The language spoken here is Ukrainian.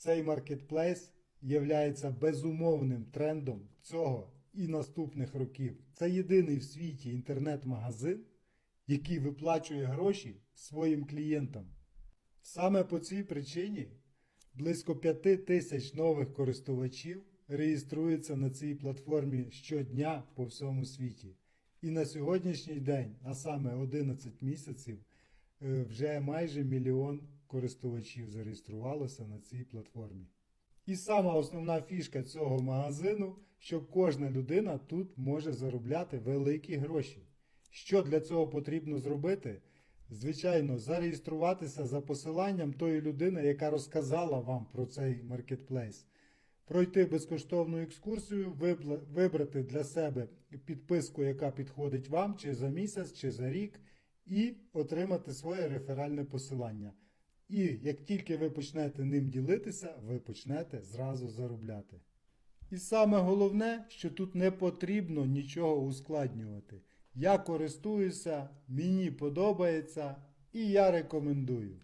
Цей маркетплейс являється безумовним трендом цього і наступних років. Це єдиний в світі інтернет-магазин, який виплачує гроші своїм клієнтам. Саме по цій причині близько 5 тисяч нових користувачів реєструються на цій платформі щодня по всьому світі. І на сьогоднішній день, а саме 11 місяців, е, вже майже мільйон користувачів зареєструвалося на цій платформі. І сама основна фішка цього магазину, що кожна людина тут може заробляти великі гроші. Що для цього потрібно зробити? Звичайно, зареєструватися за посиланням тої людини, яка розказала вам про цей маркетплейс. Пройти безкоштовну екскурсію, вибрати для себе підписку, яка підходить вам, чи за місяць, чи за рік, і отримати своє реферальне посилання. І як тільки ви почнете ним ділитися, ви почнете зразу заробляти. І саме головне, що тут не потрібно нічого ускладнювати. Я користуюся, мені подобається і я рекомендую.